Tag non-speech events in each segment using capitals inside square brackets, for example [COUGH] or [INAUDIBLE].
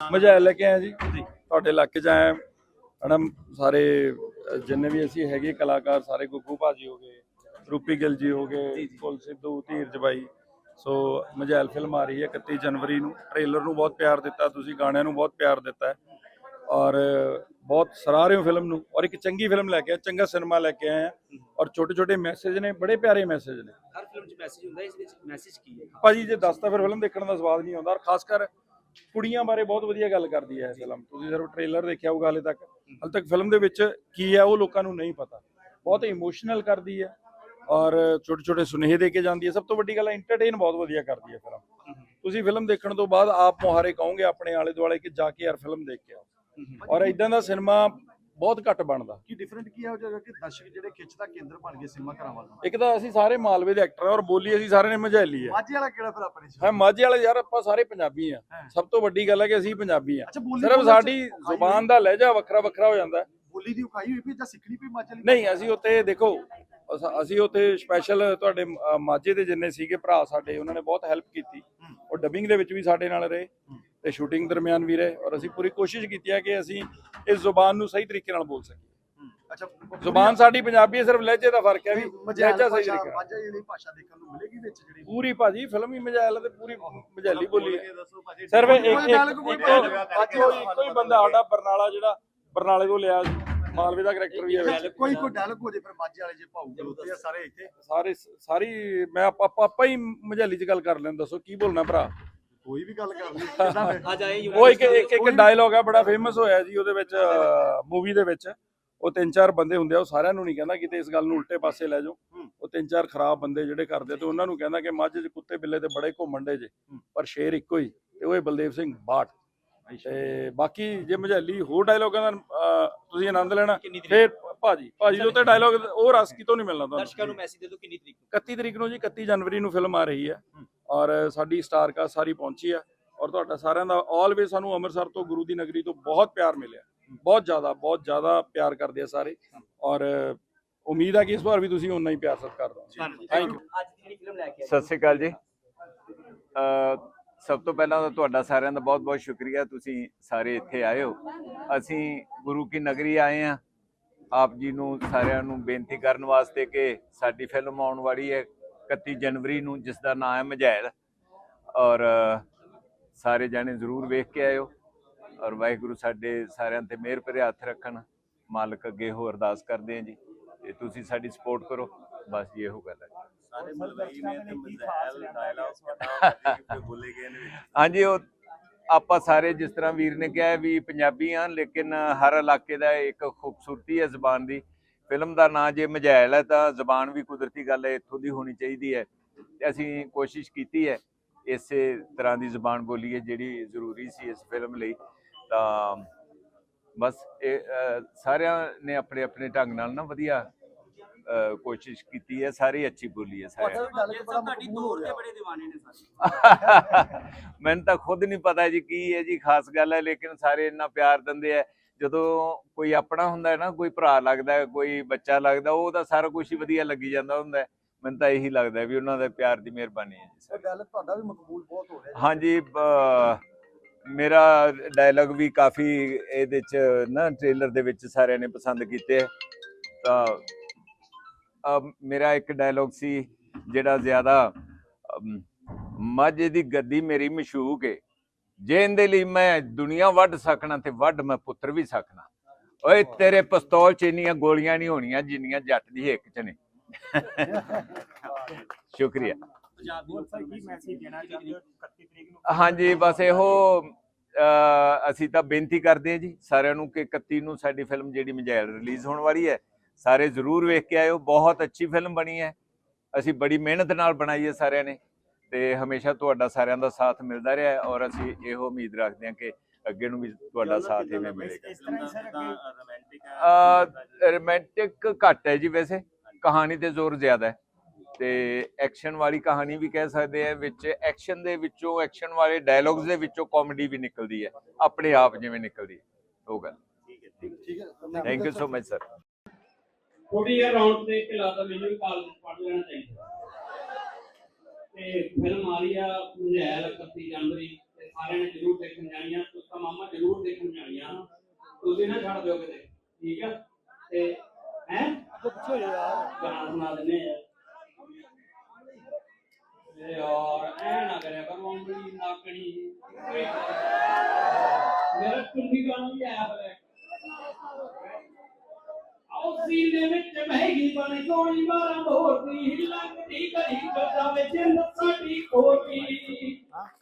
ਮਜਾ ਲੈ ਕੇ ਆਏ ਜੀ। ਤੁਹਾਡੇ ਇਲਾਕੇ 'ਚ ਆਏ ਮੈਡਮ ਸਾਰੇ ਜਿੰਨੇ ਵੀ ਅਸੀਂ ਹੈਗੇ ਕਲਾਕਾਰ ਸਾਰੇ ਗੁੱਗੂ ਭਾਜੀ ਹੋ ਗਏ ਰੂਪੀ ਗਿੱਲ ਜੀ ਹੋ ਗਏ ਕੁਲ ਸਿੱਧੂ ਧੀਰਜ ਬਾਈ। ਸੋ ਮਜੈਲ ਫਿਲਮ ਆ ਰਹੀ ਹੈ 31 ਜਨਵਰੀ ਨੂੰ। ਟ੍ਰੇਲਰ ਨੂੰ ਬਹੁਤ ਪਿਆਰ ਦਿੱਤਾ ਤੁਸੀਂ ਗਾਣਿਆਂ ਨੂੰ ਬਹੁਤ ਪਿਆਰ ਦਿੱਤਾ ਔਰ ਬਹੁਤ ਸਰਾਹ ਰਹੇ ਹੋ ਫਿਲਮ ਨੂੰ। ਔਰ ਇੱਕ ਚੰਗੀ ਫਿਲਮ ਲੈ ਕੇ ਆਏ ਚੰਗਾ ਸਿਨੇਮਾ ਲੈ ਕੇ ਆਏ ਆ। ਔਰ ਛੋਟੇ ਛੋਟੇ ਮੈਸੇਜ ਨੇ ਬੜੇ ਪਿਆਰੇ ਮੈਸੇਜ ਨੇ। ਹਰ ਫਿਲਮ 'ਚ ਮੈਸੇਜ ਹੁੰਦਾ ਇਸ ਵਿੱਚ ਮੈਸੇਜ ਕੀ ਹੈ? ਭਾਜੀ ਜੇ ਦੱਸਤਾ ਫਿਰ ਫਿਲਮ ਦੇਖਣ ਦਾ ਸਵਾਦ ਨਹੀਂ ਆਉਂਦਾ। ਔਰ ਖਾਸ ਕਰ ਕੁੜੀਆਂ ਬਾਰੇ ਬਹੁਤ ਵਧੀਆ ਗੱਲ ਕਰਦੀ ਹੈ ਇਹ ਫਿਲਮ। ਤੁਸੀਂ ਸਿਰਫ ਟ੍ਰੇਲਰ ਦੇਖਿਆ ਹੋਊਗਾ ਹਾਲੇ ਤੱਕ ਹਾਲੇ ਤੱਕ ਫਿਲਮ ਦੇ ਵਿੱਚ ਕੀ ਹੈ ਉਹ ਲੋਕਾਂ ਨੂੰ ਨਹੀਂ ਪਤਾ। ਬਹੁਤ ਇਮੋਸ਼ਨਲ ਕਰਦੀ ਹੈ ਔਰ ਛੋਟੇ ਛੋਟੇ ਸੁਨੇਹੇ ਦੇ ਕੇ ਜਾਂਦੀ ਹੈ। ਸਭ ਤੋਂ ਵੱਡੀ ਗੱਲ ਹੈ ਐਂਟਰਟੇਨ ਬਹੁਤ ਵਧੀਆ ਕਰਦੀ ਹੈ ਫਿਲਮ। ਤੁਸੀਂ ਫਿਲਮ ਦੇਖਣ ਤੋਂ ਬਾਅਦ ਆਪ ਮੁਹਾਰੇ ਕਹੋਗੇ ਆਪਣੇ ਆਲੇ ਦੁਆਲੇ ਕਿ ਜਾ ਕੇ ਯਾਰ ਫਿਲਮ ਦੇਖ ਕੇ ਆਓ। ਔਰ ਇਦਾਂ ਦਾ ਸਿਨੇਮਾ ਬਹੁਤ ਘੱਟ ਬਣਦਾ। ਕੀ ਡਿਫਰੈਂਟ ਕੀ ਹੈ ਉਹ ਕਿ ਦਰਸ਼ਕ ਜਿਹੜੇ ਖਿੱਚ ਦਾ ਕੇਂਦਰ ਬਣ ਗਏ ਸਿਨੇਮਾ ਘਰਾਂ ਵੱਲ? ਇੱਕ ਤਾਂ ਅਸੀਂ ਸਾਰੇ ਮਾਲਵੇ ਦੇ ਐਕਟਰ ਹਾਂ ਔਰ ਬੋਲੀ ਅਸੀਂ ਸਾਰੇ ਨੇ ਮਝੈਲੀ ਹੈ ਮਾਝੇ ਵਾਲਾ ਕਿਹੜਾ ਫਿਰ ਆਪਣੇ ਚ? ਹੈ ਮਾਝੇ ਵਾਲੇ ਯਾਰ ਆਪਾਂ ਸਾਰੇ ਪੰਜਾਬੀ ਆ। ਹਾਂ। ਸਭ ਤੋਂ ਵੱਡੀ ਗੱਲ ਹੈ ਕਿ ਅਸੀਂ ਪੰਜਾਬੀ ਆ। ਅੱਛਾ ਬੋਲੀ ਸਿਰਫ ਬੋਲਣ ਚ ਸਾਡੀ ਜ਼ੁਬਾਨ ਦਾ ਲਹਿਜਾ ਵੱਖਰਾ ਵੱਖਰਾ ਹੋ ਜਾਂਦਾ। ਹੈ। ਬੋਲੀ ਦੀ ਉਖਾਈ ਹੋਈ ਵੀ ਜਾਂ ਸਿੱਖਣੀ ਪਈ ਮਾਝੇ ਵਾਲੀ ਨਹੀਂ ਅਸੀਂ ਉੱਥੇ ਦੇਖੋ ਅਸ- ਅਸੀਂ ਉੱਥੇ ਸਪੈਸ਼ਲ ਤੁਹਾਡੇ ਅ, ਮਾਝੇ ਦੇ ਜਿੰਨੇ ਸੀਗੇ ਭਰਾ ਸਾਡੇ ਉਹਨਾਂ ਨੇ ਬਹੁਤ ਹੈਲਪ ਕੀਤੀ। ਉਹ ਡਬਿੰਗ ਦੇ ਵਿੱਚ ਵੀ ਸਾਡੇ ਨਾਲ ਰਹੇ। ਤੇ ਸ਼ੂਟਿੰਗ ਦਰਮਿਆਨ ਵੀ ਰਹੇ ਔਰ ਅਸੀਂ ਪੂਰੀ ਕੋਸ਼ਿਸ਼ ਕੀਤੀ ਹੈ ਕਿ ਅਸੀਂ ਇਸ ਜ਼ੁਬਾਨ ਨੂੰ ਸਹੀ ਤਰੀਕੇ ਨਾਲ ਬੋਲ ਸਕੀਏ। ਹੂੰ। ਅੱਛਾ ਜ਼ੁਬਾਨ ਸਾਡੀ ਪੰਜਾਬੀ ਹੈ ਸਿਰਫ ਲਹਿਜੇ ਦਾ ਫ਼ਰਕ ਹੈ ਵੀ ਮਝੈਲ ਲਹਿਜਾ ਸਹੀ ਤਰੀਕੇ ਨਾਲ। ਮਾਝੇ ਜਿਹੜੀ ਭਾਸ਼ਾ ਦੇਖਣ ਨੂੰ ਮਿਲੇਗੀ ਵਿੱਚ ਜਿਹੜੀ? ਪੂਰੀ ਭਾਜੀ ਫਿਲਮ ਹੀ ਮਜਾਇਲ ਤੇ ਪੂਰੀ ਮਜਾਲੀ ਬੋਲੀ ਹੈ। ਸਿਰਫ ਇੱਕ ਇੱਕ ਹੀ ਬੰਦਾ ਸਾਡਾ ਬਰਨਾਲਾ ਜਿਹੜਾ ਬਰਨਾਲੇ ਤੋਂ ਲਿਆ ਮਾਲਵੇ ਦਾ ਕਰੈਕਟਰ ਵੀ ਹੈ ਕੋਈ ਕੋਈ ਡਾਇਲੌਗ ਹੋ ਜੇ ਫਿਰ ਮਾਝੇ ਵਾਲੇ ਜੇ ਭਾਊ ਆ ਸਾਰੇ ਇੱਥੇ। ਸਾਰੇ ਸਾਰੀ ਮੈਂ ਆਪਾਂ ਆਪਾਂ- ਹੀ ਮਜਾਲੀ 'ਚ ਗੱਲ ਕਰ ਲੈਣ ਦੱਸੋ ਕੀ ਬੋਲਣਾ ਭਰਾ? ਕੋਈ ਵੀ ਗੱਲ ਕਰ ਲਈ। ਕਿੱਦਾਂ ਫਿਰ ਅੱਜ ਆਏ ਉਹ ਇੱਕ ਇੱਕ ਇੱਕ ਡਾਇਲੌਗ ਆ ਬੜਾ ਫੇਮਸ ਹੋਇਆ ਜੀ ਉਹਦੇ ਵਿੱਚ ਮੂਵੀ ਦੇ ਵਿੱਚ। ਉਹ ਤਿੰਨ ਚਾਰ ਬੰਦੇ ਹੁੰਦੇ ਆ ਉਹ ਸਾਰਿਆਂ ਨੂੰ ਨਹੀਂ ਕਹਿੰਦਾ ਕਿਤੇ ਇਸ ਗੱਲ ਨੂੰ ਉਲਟੇ ਪਾਸੇ ਲੈ ਜਾਓ। ਉਹ ਤਿੰਨ ਚਾਰ ਖਰਾਬ ਬੰਦੇ ਜਿਹੜੇ ਕਰਦੇ ਤੇ ਉਹਨਾਂ ਨੂੰ ਕਹਿੰਦਾ ਕਿ ਮੱਝ 'ਚ ਕੁੱਤੇ ਬਿੱਲੇ ਤੇ ਬੜੇ ਘੁੰਮਣ ਦੇ ਜੇ ਪਰ ਸ਼ੇਰ ਇੱਕੋ ਹੀ ਤੇ ਉਹ ਹੈ ਬਲਦੇਵ ਸਿੰਘ ਬਾਟ। ਤੇ ਬਾਕੀ ਜੇ ਮਝੈਲੀ ਹੋਰ ਡਾਇਲੌਗਾਂ ਦਾ ਤੁਸੀਂ ਆਨੰਦ ਲੈਣਾ। ਫੇਰ ਭਾਜੀ ਭਾਜੀ ਦੇ ਉੱਤੇ ਡਾਇਲੌਗ ਉਹ ਰਸ ਕਿਤੋਂ ਨਹੀਂ ਮਿਲਣਾ ਦਰਸ਼ਕਾਂ ਤੁਹਾਨੂੰ ਨੂੰ ਮੈਸੇਜ ਦੇ ਦਿਓ ਕਿੰਨੀ ਤਰੀਕ ਨੂੰ? 31 ਤਰੀਕ ਨੂੰ ਜੀ 31 ਜਨਵਰੀ ਨੂੰ ਫਿਲਮ ਆ ਰਹੀ ਹੈ। ਔਰ ਸਾਡੀ ਸਟਾਰ ਕਾਸਟ ਸਾਰੀ ਪਹੁੰਚੀ ਆ। ਔਰ ਤੁਹਾਡਾ ਸਾਰਿਆਂ ਦਾ ਆਲਵੇਸ ਸਾਨੂੰ ਅੰਮ੍ਰਿਤਸਰ ਤੋਂ ਗੁਰੂ ਦੀ ਨਗਰੀ ਤੋਂ ਬਹੁਤ ਪਿਆਰ ਮਿਲਿਆ। ਬਹੁਤ ਜ਼ਿਆਦਾ ਬਹੁਤ ਜ਼ਿਆਦਾ ਪਿਆਰ ਕਰਦੇ ਆ ਸਾਰੇ। ਔਰ ਉਮੀਦ ਹੈ ਕਿ ਇਸ ਵਾਰ ਵੀ ਤੁਸੀਂ ਉਨਾ ਹੀ ਪਿਆਰ ਸਤਿਕਾਰ ਦਿਓ। ਥੈਂਕ ਯੂ ਅੱਜ ਦੀ ਜਿਹੜੀ ਫਿਲਮ ਲੈ ਕੇ ਆਏ? ਸਤਿ ਸ਼੍ਰੀ ਅਕਾਲ ਜੀ। ਅ, ਸਭ ਤੋਂ ਪਹਿਲਾਂ ਤਾਂ ਤੁਹਾਡਾ ਸਾਰਿਆਂ ਦਾ ਬਹੁਤ-ਬਹੁਤ ਸ਼ੁਕਰੀਆ। ਤੁਸੀਂ ਸਾਰੇ ਇੱਥੇ ਆਏ ਹੋ। ਅਸੀਂ ਗੁਰੂ ਕੀ ਨਗਰੀ ਆਏ ਆ। ਆਪ ਜੀ ਨੂੰ ਸਾਰਿਆਂ ਨੂੰ ਬੇਨਤੀ ਕਰਨ ਵਾਸਤੇ ਕਿ ਸਾਡੀ ਫਿਲਮ ਆਉਣ ਵਾਲੀ ਹੈ। 31 ਜਨਵਰੀ ਨੂੰ ਜਿਸ ਦਾ ਨਾਮ ਹੈ ਮਝੈਲ। ਔਰ ਸਾਰੇ ਜਾਣੇ ਜ਼ਰੂਰ ਵੇਖ ਕੇ ਆਇਓ। ਔਰ ਵਾਹਿਗੁਰੂ ਸਾਡੇ ਸਾਰਿਆਂ ਤੇ ਮਿਹਰ ਭਰੇ ਹੱਥ ਰੱਖਣ। ਮਾਲਕ ਅੱਗੇ ਹੋ ਅਰਦਾਸ ਕਰਦੇ ਹਾਂ ਜੀ। ਤੇ ਤੁਸੀਂ ਸਾਡੀ ਸਪੋਰਟ ਕਰੋ। ਬਸ ਜੀ ਇਹੋ ਗੱਲ ਹੈ। ਸਾਰੇ ਮਲਵਈ ਨੇ ਤੇ ਮਜ਼ੈਲ ਡਾਇਲੌਗ ਪਤਾ ਕਿ ਬੋਲੇ ਗਏ ਨੇ ਹਾਂਜੀ ਉਹ ਆਪਾਂ ਸਾਰੇ ਜਿਸ ਤਰ੍ਹਾਂ ਵੀਰ ਨੇ ਕਿਹਾ ਵੀ ਪੰਜਾਬੀ ਆ ਲੇਕਿਨ ਹਰ ਇਲਾਕੇ ਦਾ ਇੱਕ ਖੂਬਸੂਰਤੀ ਹੈ ਜ਼ਬਾਨ ਦੀ। ਫਿਲਮ ਦਾ ਨਾਂ ਜੇ ਮਝੈਲ ਹੈ ਤਾਂ ਜ਼ਬਾਨ ਵੀ ਕੁਦਰਤੀ ਗੱਲ ਹੈ ਇੱਥੋਂ ਦੀ ਹੋਣੀ ਚਾਹੀਦੀ ਹੈ। ਤੇ ਅਸੀਂ ਕੋਸ਼ਿਸ਼ ਕੀਤੀ ਹੈ ਇਸੇ ਤਰ੍ਹਾਂ ਦੀ ਜ਼ਬਾਨ ਬੋਲੀਏ ਜਿਹੜੀ ਜ਼ਰੂਰੀ ਸੀ ਇਸ ਫਿਲਮ ਲਈ। ਤਾਂ ਬਸ ਇਹ ਸਾਰਿਆਂ ਨੇ ਆਪਣੇ ਆਪਣੇ ਢੰਗ ਨਾਲ ਨਾ ਵਧੀਆ ਕੋਸ਼ਿਸ਼ ਕੀਤੀ ਹੈ ਸਾਰੀ ਅੱਛੀ ਬੋਲੀ ਹੈ ਸਾਰਿਆਂ ਹੋ ਸਾਰੇ। [LAUGHS] ਮੈਨੂੰ ਤਾਂ ਖੁਦ ਨਹੀਂ ਪਤਾ ਜੀ ਕੀ ਹੈ ਜੀ ਖਾਸ ਗੱਲ ਹੈ ਲੇਕਿਨ ਸਾਰੇ ਇੰਨਾ ਪਿਆਰ ਦਿੰਦੇ ਆ ਜਦੋਂ ਕੋਈ ਆਪਣਾ ਹੁੰਦਾ ਹੈ ਨਾ ਕੋਈ ਭਰਾ ਲੱਗਦਾ ਕੋਈ ਬੱਚਾ ਲੱਗਦਾ ਉਹ ਤਾਂ ਸਾਰਾ ਕੁਝ ਹੀ ਵਧੀਆ ਲੱਗੀ ਜਾਂਦਾ ਹੁੰਦਾ ਹੈ। ਮੈਨੂੰ ਤਾਂ ਇਹੀ ਲੱਗਦਾ ਵੀ ਉਹਨਾਂ ਦੇ ਪਿਆਰ ਦੀ ਮਿਹਰਬਾਨੀ ਹੈ ਜੀ। ਡਾਇਲੌਗ ਤੁਹਾਡਾ ਵੀ ਮਕਬੂਲ ਬਹੁਤ ਹੋ ਰਿਹਾ। ਹਾਂਜੀ ਮੇਰਾ ਡਾਇਲੌਗ ਵੀ ਕਾਫੀ ਇਹਦੇ ਚ ਨਾ ਟ੍ਰੇਲਰ ਦੇ ਵਿੱਚ ਸਾਰਿਆਂ ਨੇ ਪਸੰਦ ਕੀਤੇ। ਤਾਂ ਮੇਰਾ ਇੱਕ ਡਾਇਲੌਗ ਸੀ ਜਿਹੜਾ ਜ਼ਿਆਦਾ ਮੱਝ ਦੀ ਗੱਦੀ ਮੇਰੀ ਮਸ਼ੂਕ ਏ ਜੇ ਇਹਦੇ ਲਈ ਮੈਂ ਦੁਨੀਆ ਵੱਢ ਸਕਣਾ ਤੇ ਵੱਢ ਮੈਂ ਪੁੱਤਰ ਵੀ ਸਕਣਾ। ਓਏ ਤੇਰੇ ਪਿਸਤੌਲ ਚ ਇੰਨੀਆਂ ਗੋਲੀਆਂ ਨਹੀਂ ਹੋਣੀਆਂ ਜਿੰਨੀਆਂ ਜੱਟ ਦੀ ਹਿੱਕ ਚ ਨੇ। ਸ਼ੁਕਰੀਆ। ਹਾਂਜੀ ਬਸ ਇਹੋ ਅ, ਅਸੀਂ ਤਾਂ ਬੇਨਤੀ ਕਰਦੇ ਹਾਂ ਜੀ ਸਾਰਿਆਂ ਨੂੰ ਕਿ 31 ਨੂੰ ਸਾਡੀ ਫਿਲਮ ਜਿਹੜੀ ਮਜੈਲ ਰਿਲੀਜ਼ ਹੋਣ ਵਾਲੀ ਹੈ ਸਾਰੇ ਜ਼ਰੂਰ ਵੇਖ ਕੇ ਆਇਓ। ਬਹੁਤ ਅੱਛੀ ਫਿਲਮ ਬਣੀ ਹੈ। ਅਸੀਂ ਬੜੀ ਮਿਹਨਤ ਨਾਲ ਬਣਾਈ ਹੈ ਸਾਰਿਆਂ ਨੇ। ਤੇ ਹਮੇਸ਼ਾ ਤੁਹਾਡਾ ਸਾਰਿਆਂ ਦਾ ਸਾਥ ਮਿਲਦਾ ਰਿਹਾ ਹੈ ਔਰ ਅਸੀਂ ਇਹੋ ਉਮੀਦ ਰੱਖਦੇ ਹਾਂ ਕਿ ਅੱਗੇ ਨੂੰ ਵੀ ਤੁਹਾਡਾ ਸਾਥ ਇਵੇਂ ਮਿਲੇਗਾ। ਰੋਮਾਂਟਿਕ ਰੋਮਾਂਟਿਕ ਘੱਟ ਹੈ ਜੀ ਵੈਸੇ ਕਹਾਣੀ ਤੇ ਜ਼ੋਰ ਜ਼ਿਆਦਾ ਹੈ। ਤੇ ਐਕਸ਼ਨ ਵਾਲੀ ਕਹਾਣੀ ਵੀ ਕਹਿ ਸਕਦੇ ਆ ਵਿੱਚ ਐਕਸ਼ਨ ਦੇ ਵਿੱਚੋਂ ਐਕਸ਼ਨ ਵਾਲੇ ਡਾਇਲੌਗਸ ਦੇ ਵਿੱਚੋਂ ਕਾਮੇਡੀ ਵੀ ਨਿਕਲਦੀ ਹੈ ਆਪਣੇ ਆਪ ਜਿਵੇਂ ਨਿਕਲਦੀ ਹੈ ਉਹ ਗੱਲ। ਠੀਕ ਹੈ thank you so much sir ਥੋੜੀ ਜਿਹੀ ਰਾਉਂਡ ਤੇ ਇੱਕ ਲੱਗਦਾ ਮੈਨੂੰ ਵੀ ਕਾਲਜ ਪੜ੍ਹ ਲੈਣਾ ਚਾਹੀਦਾ। ਤੇ ਫਿਲਮ ਆ ਰਹੀ ਆ ਮਝੈਲ 31 ਜਨਵਰੀ ਤੇ ਸਾਰਿਆਂ ਨੇ ਜ਼ਰੂਰ ਦੇਖਣ ਜਾਣੀਆਂ ਤੁਸੀਂ ਮਾਮਾ ਜ਼ਰੂਰ ਦੇਖਣ ਜਾਣੀਆਂ। ਤੁਸੀਂ ਨਾ ਛੱਡ ਦਿਓ ਕਿਤੇ, ਠੀਕ ਆ? ਤੇ ਹੈ? ਪਿੱਛੇ ਹੋ ਯਾਰ ਗਾਣਾ ਸੁਣਾ ਦਿੰਨੇ ਆ। ਇਹ ਯਾਰ ਐ ਨਾ ਕਰਿਆ ਕਰ ਮੰਮੀ ਨਾਕਣੀ। ਮੇਰਾ ਚੁੰਨੀ ਗਾਣਾ ਵੀ ਆਇਆ ਹੋਇਆ ਆਓ ਸੀਨੇ ਵਿੱਚ ਮਹਿੰਗੀ ਬਣ ਕੋਣੀ ਮਾਰਾਂ ਮੋਰਦੀ ਲੱਗਦੀ ਕਰੀ ਕਦਾ ਵਿੱਚ ਨਸਾਡੀ ਕੋਟੀ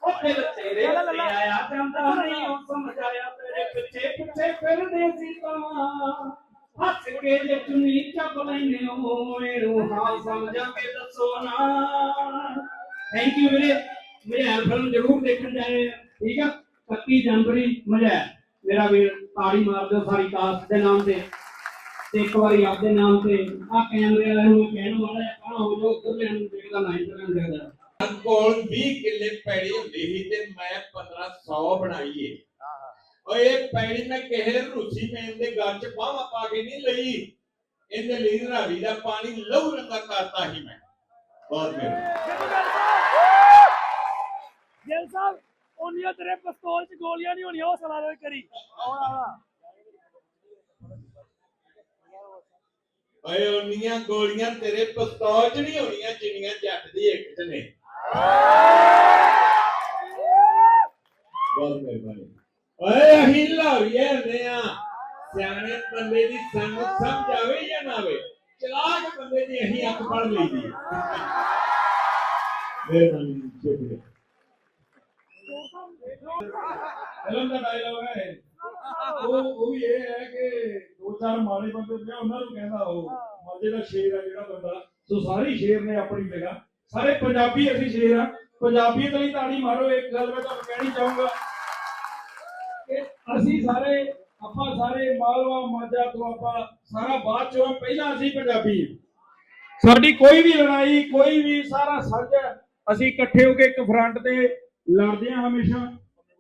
ਉੱਥੇ ਤੇਰੇ ਉੱਤੇ ਆਇਆ ਜਾਂਦਾ ਨਹੀਂ ਉਹ ਸਮਝ ਆਇਆ ਤੇਰੇ ਪਿੱਛੇ ਪਿੱਛੇ ਫਿਰਦੇ ਸੀ ਤਾਂ। ਹੱਸ ਕੇ ਜੇ ਚੁੰਨੀ ਚੱਕ ਲੈਨੇ ਹੋ ਇਹਨੂੰ ਹਾਂ ਸਮਝਾ ਕੇ ਦੱਸੋ ਨਾ। ਥੈਂਕ ਯੂ ਵੀਰੇ। ਮੇਰੇ ਜ਼ਰੂਰ ਦੇਖਣ ਜਾਏ ਠੀਕ ਆ? 31 ਜਨਵਰੀ ਮਜ਼ਾ ਹੈ। ਮੇਰਾ ਵੀਰ ਤਾੜੀ ਮਾਰ ਦਿਓ ਸਾਰੀ ਕਾਸਟ ਦੇ ਨਾਮ ਤੇ। ਤੇ ਇੱਕ ਵਾਰੀ ਆਪਦੇ ਨਾਮ ਤੇ ਆ ਕੈਮਰੇ ਵਾਲੇ ਨੂੰ ਕਹਿਣ ਵਾਲਾ ਆ ਹੋ ਜੋ ਉਧਰ ਲੈਣ ਨੂੰ ਦੇਖਦਾ ਨਾ ਇੱਧਰ ਲੈਣ ਦੇਖਦਾ। ਕੋਲ 20 ਕਿੱਲੇ ਪੈੜੀ ਹੁੰਦੀ ਸੀ ਤੇ ਮੈਂ 1500 ਬਣਾਈ ਏ। ਓਏ ਇਹ ਪੈੜੀ ਮੈਂ ਕਿਸੇ ਰੂਸੀ ਮੇਨ ਦੇ ਗੱਲ ਚ ਬਾਹਾਂ ਪਾ ਕੇ ਨਹੀਂ ਲਈ। ਇਹਦੇ ਲਈ ਰਾਵੀ ਦਾ ਪਾਣੀ ਲਹੂ ਰੰਗਾ ਕਰਤਾ ਸੀ ਮੈਂ। ਬਹੁਤ ਮਿਹਰਬਾਨੀ ਗਿੱਲ ਸਾਹਿਬ ਉਹਨੀਆਂ ਤੇਰੇ ਪਿਸਤੌਲ 'ਚ ਗੋਲੀਆਂ ਨਹੀਂ ਹੋਣੀਆਂ ਉਹ ਸਲਾ ਦੇ ਕਰੀ ਓਏ ਉਹਨੀਆਂ ਗੋਲੀਆਂ ਤੇਰੇ ਪਿਸਤੌਲ 'ਚ ਨਹੀਂ ਹੋਣੀਆਂ ਜਿੰਨੀਆਂ ਜੱਟ ਦੀ ਇੱਕ 'ਚ ਨੇ। ਬਹੁਤ ਮਿਹਰਬਾਨੀ। ਓਏ ਅਸੀਂ ਲਾਵੀਏ ਹੁੰਦੇ ਆ। ਸਿਆਣੇ ਬੰਦੇ ਦੀ ਸਾਨੂੰ ਸਮਝ ਆਵੇ ਜਾਂ ਨਾ ਆਵੇ? ਚਲਾਕ ਬੰਦੇ ਦੀ ਅਸੀਂ ਅੱਖ ਪੜ ਲਈਦੀ। ਮਿਹਰਬਾਨੀ ਸ਼ੁਕਰੀਆ ਫਿਲਮ ਦਾ ਡਾਇਲੌਗ ਹੈ। ਉਹ ਉਹ ਵੀ ਇਹ ਹੈ ਕਿ ਦੋ ਚਾਰ ਮਾੜੇ ਬੰਦੇ ਨੇ ਉਹਨਾਂ ਨੂੰ ਕਹਿੰਦਾ ਉਹ ਮਜੇ ਦਾ ਸ਼ੇਰ ਆ ਜਿਹੜਾ ਬੰਦਾ। ਸੋ ਸਾਰੇ ਸ਼ੇਰ ਨੇ ਆਪਣੀ ਜਗ੍ਹਾ। ਸਾਰੇ ਪੰਜਾਬੀ ਅਸੀਂ ਸ਼ੇਰ ਆ। ਪੰਜਾਬੀਅਤ ਲਈ ਤਾੜੀ ਮਾਰੋ ਇੱਕ ਗੱਲ ਮੈਂ ਤੁਹਾਨੂੰ ਕਹਿਣੀ ਚਾਹੂੰਗਾ। ਕਿ ਅਸੀਂ ਸਾਰੇ ਆਪਾਂ ਸਾਰੇ ਮਾਲਵਾ ਮਾਝਾ ਤੋਂ ਆਪਾਂ ਸਾਰਾ ਬਾਅਦ ਚੋਂ ਪਹਿਲਾਂ ਅਸੀਂ ਪੰਜਾਬੀ ਸਾਡੀ ਕੋਈ ਵੀ ਲੜਾਈ ਕੋਈ ਵੀ ਸਾਰਾ ਸਾਂਝਾ ਅਸੀਂ ਇਕੱਠੇ ਹੋ ਕੇ ਇੱਕ ਫਰੰਟ ਤੇ ਲੜਦੇ ਹਾਂ ਹਮੇਸ਼ਾ।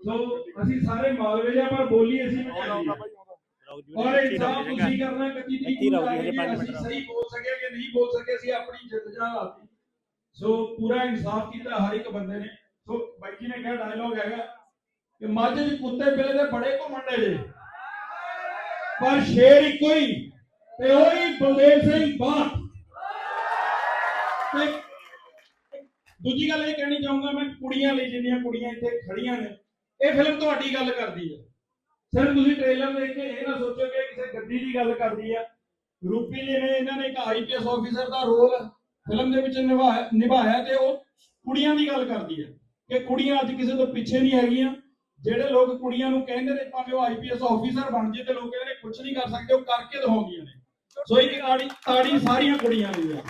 ਸੋ ਅਸੀਂ ਸਾਰੇ ਮਾਲਵੇ ਆ, ਪਰ ਬੋਲੀ ਅਸੀਂ ਪੰਜਾਬੀ ਹਾਂ ਔਰ ਇਨਸਾਫ ਤੁਸੀਂ ਕਰਨਾ ਕੱਚੀ ਤਰੀਕ ਨੂੰ ਜਾ ਕੇ ਅਸੀਂ ਸਹੀ ਬੋਲ ਸਕੇ ਕਿ ਨਹੀਂ ਬੋਲ ਸਕੇ ਅਸੀਂ ਆਪਣੀ ਜਿੱਦ ਜਾਨ ਲਾਤੀ। ਸੋ ਪੂਰਾ ਇਨਸਾਫ ਕੀਤਾ ਹਰ ਇੱਕ ਬੰਦੇ ਨੇ। ਸੋ ਬਾਈ ਜੀ ਨੇ ਕਿਹਾ ਡਾਇਲੋਗ ਹੈਗਾ ਕਿ ਮੱਝ ਦੇ ਕੁੱਤੇ ਬਿੱਲੇ ਦੇ ਬੜੇ ਘੁੰਮੰਡੇ ਜੇ। ਪਰ ਸ਼ੇਰ ਇੱਕੋ ਹੀ ਤੇ ਉਹੀ ਬਲਦੇਵ ਸਿੰਘ ਬਾਠ ਤੇ ਦੂਜੀ ਗੱਲ ਇਹ ਕਹਿਣੀ ਚਾਹੂੰਗਾ ਮੈਂ ਕੁੜੀਆਂ ਲਈ ਜਿੰਨੀਆਂ ਕੁੜੀਆਂ ਇੱਥੇ ਖੜੀਆਂ ਨੇ ਇਹ ਫਿਲਮ ਤੁਹਾਡੀ ਗੱਲ ਕਰਦੀ ਹੈ। ਸਿਰਫ ਤੁਸੀਂ ਟ੍ਰੇਲਰ ਦੇਖ ਕੇ ਇਹ ਨਾ ਸੋਚੋ ਕਿ ਕਿਸੇ ਗੱਡੀ ਦੀ ਗੱਲ ਕਰਦੀ ਆ। ਰੂਪੀ ਜੀ ਇਹਨਾਂ ਨੇ ਇੱਕ ਆਈਪੀਐਸ ਆਫੀਸਰ ਦਾ ਰੋਲ ਫਿਲਮ ਦੇ ਵਿੱਚ ਨਿਭਾਇਆ ਨਿਭਾਇਆ ਤੇ ਉਹ ਕੁੜੀਆਂ ਦੀ ਗੱਲ ਕਰਦੀ ਹੈ ਕਿ ਕੁੜੀਆਂ ਅੱਜ ਕਿਸੇ ਤੋਂ ਪਿੱਛੇ ਨਹੀਂ ਹੈਗੀਆਂ। ਜਿਹੜੇ ਲੋਕ ਕੁੜੀਆਂ ਨੂੰ ਕਹਿੰਦੇ ਨੇ, ਭਾਵੇਂ ਉਹ ਆਈਪੀਐਸ ਆਫੀਸਰ ਬਣ ਜੇ ਤੇ ਲੋਕ ਕਹਿੰਦੇ ਨੇ ਕੁਝ ਨਹੀਂ ਕਰ ਸਕਦੇ, ਉਹ ਕਰਕੇ ਦਿਖਾਉਂਦੀਆਂ ਨੇ। ਸੋ ਇਹ ਤਾੜੀ ਤਾੜੀ ਸਾਰੀਆਂ ਕੁੜੀਆਂ ਦੀ ਆ।